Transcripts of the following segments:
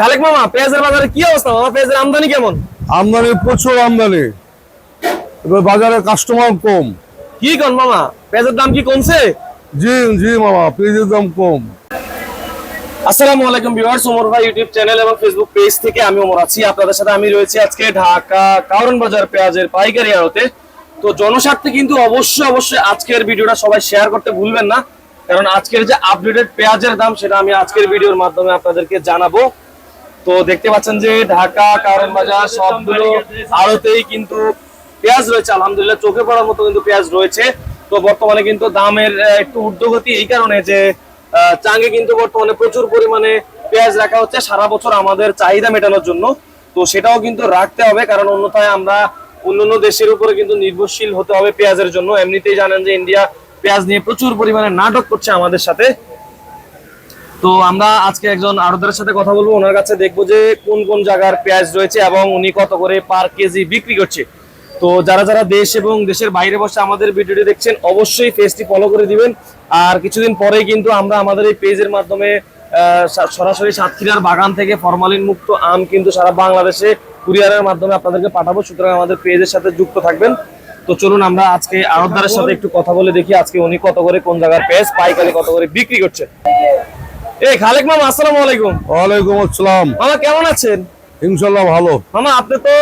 খালেক মামা পেঁয়াজের বাজারে কি অবস্থা মামা? পেঁয়াজের আমদানি কেমন? আমদানি প্রচুর আমদানি। এবার বাজারে কাস্টমার কম। কি কোন মামা? পেঁয়াজের দাম কি কমছে? জি জি মামা পেঁয়াজের দাম কম। আসসালামু আলাইকুম ভিউয়ার্স ওমর ভাই ইউটিউব চ্যানেল এবং ফেসবুক পেজ থেকে আমি ওমর আছি। আপনাদের সাথে আমি রয়েছি আজকে ঢাকা কারণ বাজার পেঁয়াজের পাইকারি আড়তে তো জনস্বার্থে কিন্তু অবশ্যই অবশ্যই আজকের ভিডিওটা সবাই শেয়ার করতে ভুলবেন না। কারণ আজকের যে আপডেটেড পেঁয়াজের দাম সেটা আমি আজকের ভিডিওর মাধ্যমে আপনাদেরকে জানাব। তো দেখতে পাচ্ছেন যে ঢাকা, কারণ বাজার সবগুলো আড়তেই কিন্তু পেঁয়াজ রয়েছে, আলহামদুলিল্লাহ চোখে পড়ার মতো কিন্তু পেঁয়াজ রয়েছে। তো বর্তমানে কিন্তু দামের একটু ঊর্ধ্বগতি এই কারণে যে চাঙ্গে কিন্তু বর্তমানে প্রচুর পরিমাণে পেঁয়াজ রাখা হচ্ছে সারা বছর আমাদের চাহিদা মেটানোর জন্য। তো সেটাও কিন্তু রাখতে হবে, কারণ অন্যথায় আমরা অন্যান্য দেশের উপরে কিন্তু নির্ভরশীল হতে হবে পেঁয়াজের জন্য। এমনিতেই জানেন যে ইন্ডিয়া পেঁয়াজ নিয়ে প্রচুর পরিমাণে নাটক করছে আমাদের সাথে। তো আমরা আজকে একজন আড়তদারের সাথে কথা বলব। ওনার কাছে দেখব যে কোন কোন জায়গার পেঁয়াজ রয়েছে এবং উনি কত করে পার কেজি বিক্রি করছে। তো যারা যারা দেশ এবং দেশের বাইরে বসে আমাদের ভিডিওটি দেখছেন, অবশ্যই পেজটি ফলো করে দিবেন। আর কিছুদিন পরেই কিন্তু আমরা আমাদের এই পেজের মাধ্যমে সরাসরি সাতক্ষীরার বাগান থেকে ফরমালিন মুক্ত আম কিন্তু সারা বাংলাদেশে কুরিয়ারের মাধ্যমে আপনাদেরকে পাঠাবো। সুতরাং আমাদের পেজের সাথে যুক্ত থাকবেন। তো চলুন আমরা আজকে আড়তদারের সাথে একটু কথা বলে দেখি আজকে উনি কত করে কোন জায়গার পেঁয়াজ, পাইকারি কত করে বিক্রি করছেন। এই খালেক মামা আসসালামু আলাইকুম। ওয়ালাইকুম আসসালাম। মামা কেমন আছেন? ইনশাল্লাহ ভালো। মামা আপনি তো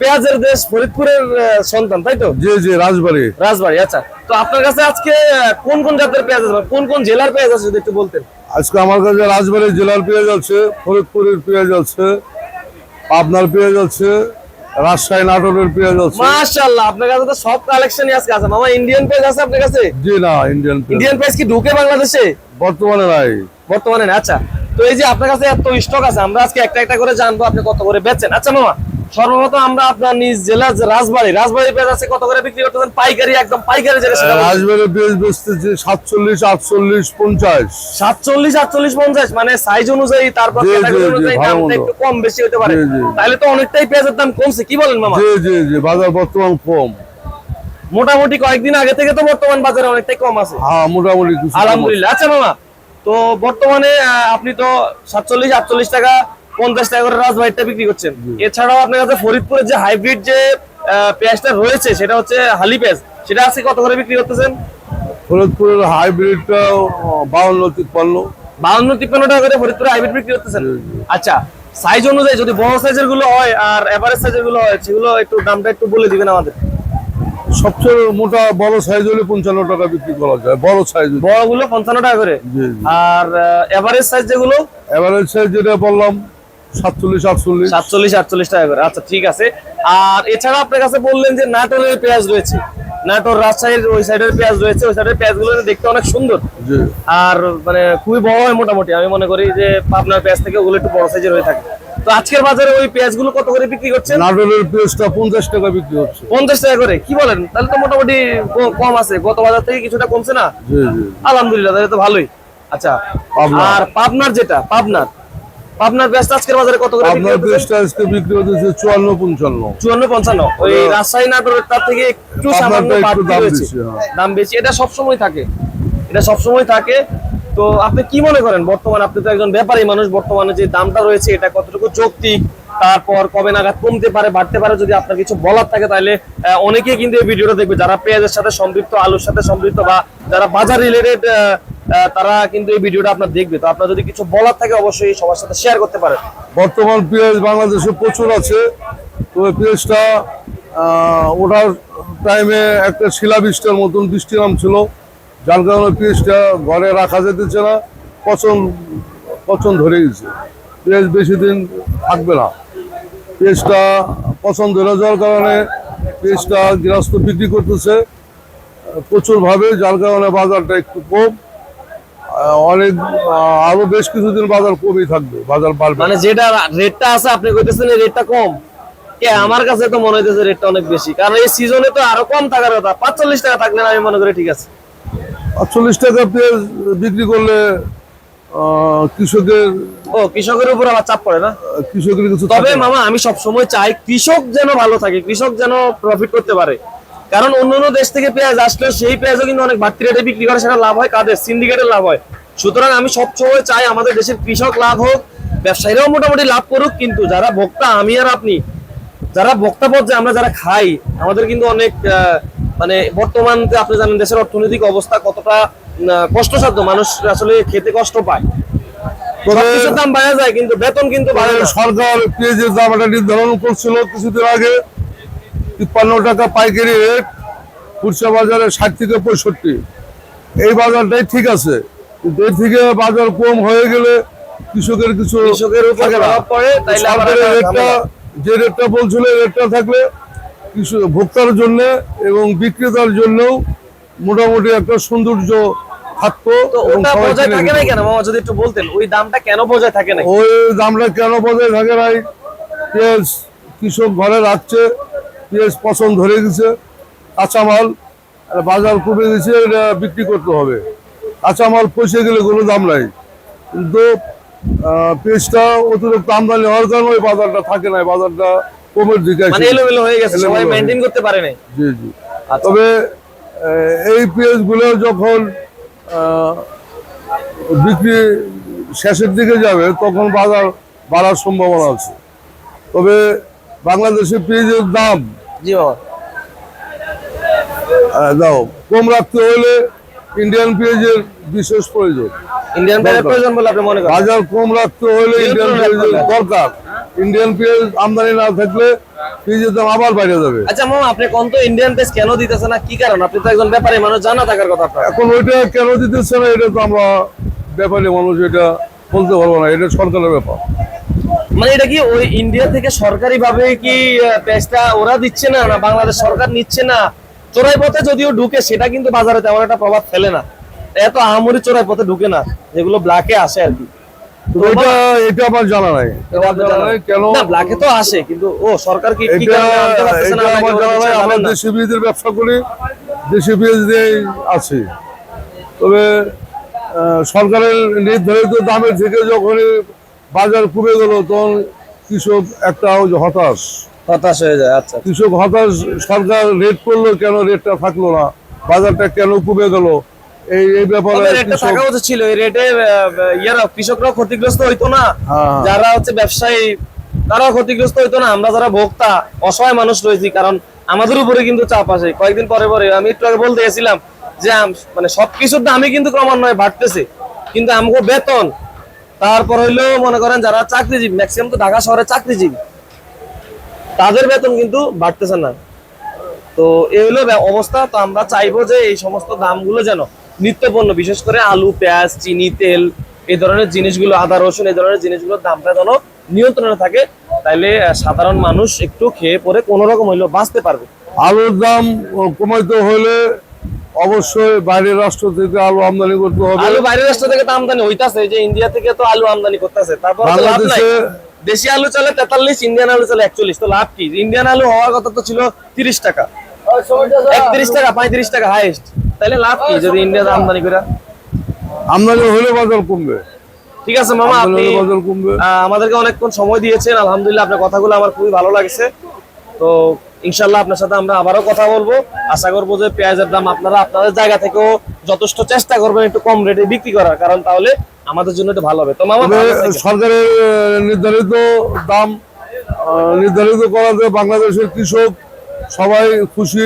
পেঁয়াজের দেশ ফরিদপুরের সন্তান তাই তো? জি জি রাজবাড়ি। রাজবাড়ি আচ্ছা। তো আপনার কাছে আজকে কোন কোন জাতের পেঁয়াজ আছে? কোন কোন জেলার পেঁয়াজ আছে যদি একটু বলতেন? আজকে আমার কাছে রাজবাড়ি জেলার পেঁয়াজ আছে ফরিদপুরের পেঁয়াজ আছে পাবনার পেঁয়াজ আছে রাজশাহী নাটোরের পেঁয়াজ আছে। মাশাআল্লাহ আপনার কাছে তো সব কালেকশনই আজকে আছে। মামা ইন্ডিয়ান পেঁয়াজ আছে আপনার কাছে? জি না ইন্ডিয়ান পেঁয়াজ। ইন্ডিয়ান পেঁয়াজ কি ঢুকে বাংলাদেশে? বর্তমানে নাই। বর্তমানে না আচ্ছা তো এই যে আপনার কাছে এত স্টক আছে আমরা আজকে একটা একটা করে জানব আপনি কত করে বেচেন আচ্ছা মামা সর্বপ্রথম আমরা আপনার নিজ জেলা রাজবাড়ি রাজবাড়ি পেঁয়াজ আছে কত করে বিক্রি করতেছেন? পাইকারি একদম পাইকারি যেটা সেটা বলুন। পেঁয়াজ বেচতেছি সাতচল্লিশ আটচল্লিশ পঞ্চাশ। সাতচল্লিশ আটচল্লিশ পঞ্চাশ মানে সাইজ অনুযায়ী তারপর। একটু কম বেশি হতে পারে। তাহলে তো অনেকটাই পেঁয়াজের দাম কমছে কি বলেন মামা? জি জি জি বাজার বর্তমান কম। মোটামুটি কয়েকদিন আগে থেকে তো বর্তমান বাজারে অনেকটাই কম আছে। হ্যাঁ মোটামুটি। আলহামদুলিল্লাহ। আচ্ছা মামা তো বর্তমানে আপনি তো সাতচল্লিশ আটচল্লিশ টাকা পঞ্চাশ টাকা করে রাজবাড়িটা বিক্রি করছেন। এছাড়াও আপনার কাছে ফরিদপুরের যে হাইব্রিড যে পেঁয়াজটা রয়েছে সেটা হচ্ছে হালি পেঁয়াজ সেটা আজকে কত করে বিক্রি করতেছেন? ফরিদপুরের হাইব্রিডটা বাউন্ন তিপ্পান্ন। বাউন্ন তিপ্পান্ন টাকা করে ফরিদপুরে হাইব্রিড বিক্রি করতেছেন? আচ্ছা সাইজ অনুযায়ী যদি বড় সাইজেরগুলো হয় আর এভারেজ সাইজেরগুলো হয় সেগুলো একটু দামটা একটু বলে দিবেন আমাদের। সবচেয়ে মোটা বড় সাইজ হলে পঞ্চান্ন টাকা বিক্রি করা যায় বড় সাইজ বড়গুলো পঞ্চান্ন টাকা করে। আর এভারেজ সাইজ যেগুলো? এভারেজ সাইজ যেটা বললাম সাতচল্লিশ আটচল্লিশ। সাতচল্লিশ আটচল্লিশ টাকা করে। আচ্ছা ঠিক আছে। আর এছাড়া আপনার কাছে বললেন যে নাটোরের পেঁয়াজ রয়েছে। নাটোর রাজশাহীর ওই সাইডের পেঁয়াজ রয়েছে ওই সাইডের দেখতে অনেক সুন্দর। আর মানে খুবই বড় হয় মোটামুটি। আমি মনে করি যে পাবনার পেঁয়াজ থেকে ওগুলো একটু বড় সাইজের হয়ে থাকে। তো আজকের বাজারে ওই পেঁয়াজগুলো কত করে বিক্রি করছেন? নাটোরের পেঁয়াজটা পঞ্চাশ টাকা বিক্রি হচ্ছে। পঞ্চাশ টাকা করে? কি বলেন? তাহলে তো মোটামুটি কম আছে। গত বাজার থেকে কিছুটা কমছে না? জি জি। আলহামদুলিল্লাহ তাহলে তো ভালোই। আচ্ছা আর পাবনার যেটা পাবনার। পাবনার পেঁয়াজ আজকের বাজারে কত করে আপনার পেঁয়াজটা আজকে বিক্রি হচ্ছে চুয়ান্ন পঞ্চান্ন। চুয়ান্ন পঞ্চান্ন। ওই রাজশাহী নাটোরের তার থেকে একটু সামান্য হ্যাঁ। দাম বেশি। এটা সবসময় থাকে। এটা সবসময় থাকে। তো আপনি কি মনে করেন? বর্তমানে আপনি তো একজন ব্যাপারী মানুষ, বর্তমানে যে দামটা রয়েছে, এটা কতটুকু যৌক্তিক? তারপর কবে নাগাদ কমতে পারে, বাড়তে পারে, যদি আপনার কিছু বলার থাকে তাহলে অনেকেই কিন্তু এই ভিডিওটা দেখবে। যারা পেঁয়াজের সাথে সম্পৃক্ত, আলুর সাথে সম্পৃক্ত বা যারা বাজার রিলেটেড তারা কিন্তু এই ভিডিওটা আপনার দেখবে। তো আপনার যদি কিছু বলার থাকে, অবশ্যই সবার সাথে শেয়ার করতে পারেন। বর্তমান পেঁয়াজ বাংলাদেশে প্রচুর আছে। তবে পেঁয়াজটা ওঠার টাইমে একটা শিলাবৃষ্টির মতন বৃষ্টি নামছিল যার কারণে পেঁয়াজটা ঘরে রাখা যেতেছে না, পচন পচন ধরে গেছে। পেঁয়াজ বেশি দিন থাকবে না। পেঁয়াজটা পচন ধরে যাওয়ার কারণে পেঁয়াজটা গৃহস্থ বিক্রি করতেছে। প্রচুরভাবে, যার কারণে বাজারটা একটু কম। অনেক আরও বেশ কিছুদিন বাজার কমই থাকবে, বাজার বাড়বে। মানে যেটা রেটটা আছে, আপনি কইতেছেন রেটটা কম। কে, আমার কাছে তো মনে হইতেছে রেটটা অনেক বেশি। কারণ এই সিজনে তো আরও কম থাকার কথা। পাঁচচল্লিশ টাকা থাকলে আমি মনে করি ঠিক আছে। আটচল্লিশ টাকা পেঁয়াজ বিক্রি করলে কৃষকের ও কৃষকের উপর আবার চাপ পড়ে না? কৃষকের কিছু তবে মামা আমি সব সময় চাই কৃষক যেন ভালো থাকে কৃষক যেন প্রফিট করতে পারে। কারণ অন্য অন্য দেশ থেকে পেঁয়াজ আসলে সেই পেঁয়াজও কিন্তু অনেক বাড়তি রেটে বিক্রি করে সেটা লাভ হয় কাদের? সিন্ডিকেটের লাভ হয়। সুতরাং আমি সব সময় চাই আমাদের দেশের কৃষক লাভ হোক ব্যবসায়ীরাও মোটামুটি লাভ করুক কিন্তু যারা ভোক্তা আমি আর আপনি যারা ভোক্তা পর্যায়ে আমরা যারা খাই আমাদের কিন্তু অনেক মানে বর্তমান যে আপনি জানেন দেশের অর্থনৈতিক অবস্থা কতটা কষ্টসাধ্য মানুষ আসলে খেতে কষ্ট পায়। দাম বাড়া যায় কিন্তু বেতন কিন্তু সরকার পেঁয়াজের দাম একটা নির্ধারণ করছিল কিছুদিন আগে। তিপ্পান্ন টাকা পাইকারি রেট খুচরা বাজারে ষাট থেকে পঁয়ষট্টি। এই বাজারটাই ঠিক আছে কিন্তু এর থেকে বাজার কম হয়ে গেলে কৃষকের কিছু কৃষকের উপর যে রেটটা বলছিল রেটটা থাকলে কৃষক ভোক্তার জন্য এবং বিক্রেতার জন্যও মোটামুটি একটা সৌন্দর্য থাকতো না যদি একটু বলতেন ওই দামটা কেন বজায় থাকে না ওই দামটা কেন বজায় থাকে নাই? পেঁয়াজ কৃষক ঘরে রাখছে পেঁয়াজ পছন্দ ধরে গেছে কাঁচামাল আর বাজার কমে গেছে এটা বিক্রি করতে হবে। কাঁচামাল পচে গেলে কোনো দাম নাই। কিন্তু পেঁয়াজটা অতিরিক্ত আমদানি হওয়ার কারণে ওই বাজারটা থাকে না বাজারটা কমের মানে এলোমেলো হয়ে গেছে সবাই মেনটেন করতে পারে নাই। জি জি। আচ্ছা। তবে এই পেঁয়াজগুলো যখন আহ, বিক্রি শেষের দিকে যাবে তখন বাজার বাড়ার সম্ভাবনা আছে। তবে বাংলাদেশের পেঁয়াজের দাম দাও কম রাখতে হলে ইন্ডিয়ান পেঁয়াজের বিশেষ প্রয়োজন। ইন্ডিয়ান পেঁয়াজের প্রয়োজন বলে আপনি মনে করেন? বাজার কম রাখতে হলে ইন্ডিয়ান পেঁয়াজের দরকার। ইন্ডিয়ান পেঁয়াজ আমদানি না থাকলে পেঁয়াজের দাম আবার বাইরে যাবে। আচ্ছা মামা আপনি কোন তো ইন্ডিয়ান পেজ কেন দিতেছে না? কি কারণ? আপনি তো একজন ব্যাপারী মানুষ জানা থাকার কথা আপনার। এখন ওইটা কেন দিতেছে না এটা তো আমরা ব্যাপারী মানুষ এটা বলতে পারব না এটা সরকারের ব্যাপার। মানে এটা কি ওই ইন্ডিয়া থেকে সরকারি ভাবে কি পেঁয়াজটা ওরা দিচ্ছে না না বাংলাদেশ সরকার নিচ্ছে না? চোরাই পথে যদিও ঢুকে সেটা কিন্তু বাজারে তেমন একটা প্রভাব ফেলে না। এত আহামরি চোরাই পথে ঢুকে না যেগুলো ব্ল্যাকে আসে আর কি। এটা এটা আমার জানা নাই। জানা নাই কেন? ব্ল্যাকে তো আসে কিন্তু ও সরকার কি এটা আমার জানা নাই আমরা জানেন না? দেশি বীজের ব্যবসা করি দেশি বীজ দিয়েই আছি। তবে সরকারের নির্ধারিত দামের থেকে যখনই বাজার কমে গেল তখন কৃষক একটা হতাশ। হতাশ হয়ে যায় আচ্ছা। কৃষক হতাশ সরকার রেট করল কেন রেটটা থাকল না বাজারটা কেন কমে গেল? এই এই ব্যাপারে রেটটা থাকা উচিত ছিল। এই রেটে ইয়ারা কৃষকরাও ক্ষতিগ্রস্ত হইতো না। হ্যাঁ। যারা হচ্ছে ব্যবসায়ী তারাও ক্ষতিগ্রস্ত হইতো না। আমরা যারা ভোক্তা অসহায় মানুষ রয়েছি কারণ আমাদের উপরে কিন্তু চাপ আসে। কয়েকদিন পরে পরে আমি একটু আগে বলতে গেছিলাম যে মানে সবকিছুর দামই কিন্তু ক্রমান্বয়ে বাড়তেছে। কিন্তু আমাকে বেতন তারপর হইল মনে করেন যারা চাকরিজীবী ম্যাক্সিমাম তো ঢাকা শহরে চাকরিজীবী তাদের বেতন কিন্তু বাড়তেছে না। তো এই হলো অবস্থা। তো আমরা চাইব যে এই সমস্ত দামগুলো যেন নিত্যপণ্য বিশেষ করে আলু পেঁয়াজ চিনি তেল এই ধরনের জিনিসগুলো আদা রসুন এই ধরনের জিনিসগুলোর দামটা যেন নিয়ন্ত্রণে থাকে তাইলে সাধারণ মানুষ একটু খেয়ে পরে কোনো রকম হইলেও বাঁচতে পারবে। আলুর দাম কমাইতে হলে অবশ্যই বাইরের রাষ্ট্র থেকে আলু আমদানি করতে হবে। আলু বাইরের রাষ্ট্র থেকে তো আমদানি হইতাছে যে ইন্ডিয়া থেকে তো আলু আমদানি করতেছে তারপর দেশি আলু চলে তেতাল্লিশ ইন্ডিয়ান আলু চলে একচল্লিশ তো লাভ কি? ইন্ডিয়ান আলু হওয়ার কথা তো ছিল তিরিশ টাকা। একত্রিশ টাকা পঁয়ত্রিশ টাকা হাইয়েস্ট তাহলে লাভ কি? যদি ইন্ডিয়াতে আমদানি করে? আমদানি হলে বাজার কমবে। ঠিক আছে মামা আপনি আমাদেরকে অনেকক্ষণ সময় দিয়েছেন। আলহামদুলিল্লাহ আপনার কথাগুলো আমার খুবই ভালো লাগছে। তো ইনশাল্লাহ আপনার সাথে আমরা আবারও কথা বলব। আশা করব যে পেঁয়াজের দাম আপনারা আপনাদের জায়গা থেকেও যথেষ্ট চেষ্টা করবেন একটু কম রেটে বিক্রি করার কারণ তাহলে আমাদের জন্য একটু ভালো হবে। তো মামা। সরকারের নির্ধারিত দাম আহ, নির্ধারিত করাতে বাংলাদেশের কৃষক সবাই খুশি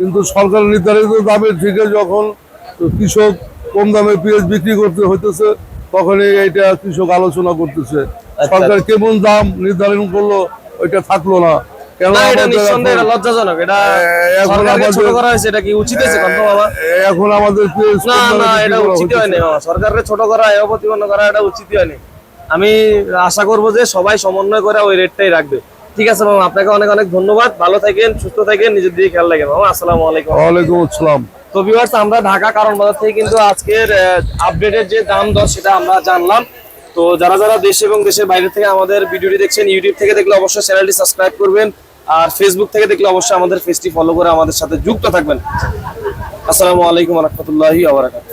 কিন্তু সরকার নির্ধারিত দামের থেকে যখন কৃষক কম দামে পেঁয়াজ বিক্রি করতে হইতেছে তখনই এইটা কৃষক আলোচনা করতেছে। সরকার কেমন দাম নির্ধারণ করল ওইটা থাকল না। এখন- আমাদের- দামে ছোট করা করা এটা উচিত হয়নি। আমি আশা করব যে সবাই সমন্বয় করে ওই রেটটাই রাখবে। ঠিক আছে মামা আপনাকে অনেক অনেক ধন্যবাদ। ভালো থাকেন সুস্থ থাকেন নিজের দিকে খেয়াল রাখেন। মামা আসসালামু আলাইকুম। ওয়ালাইকুম আসসালাম। তো ভিউয়ার্স আমরা ঢাকা কারণ বাজার থেকে কিন্তু আজকের আপডেটের যে দাম দর সেটা আমরা জানলাম। তো যারা যারা দেশ এবং দেশের বাইরে থেকে আমাদের ভিডিওটি দেখছেন ইউটিউব থেকে দেখলে অবশ্যই চ্যানেলটি সাবস্ক্রাইব করবেন। আর ফেসবুক থেকে দেখলে অবশ্যই আমাদের পেজটি ফলো করে আমাদের সাথে যুক্ত থাকবেন। আসসালামু আলাইকুম রহমতুল্লাহি আবরাকাত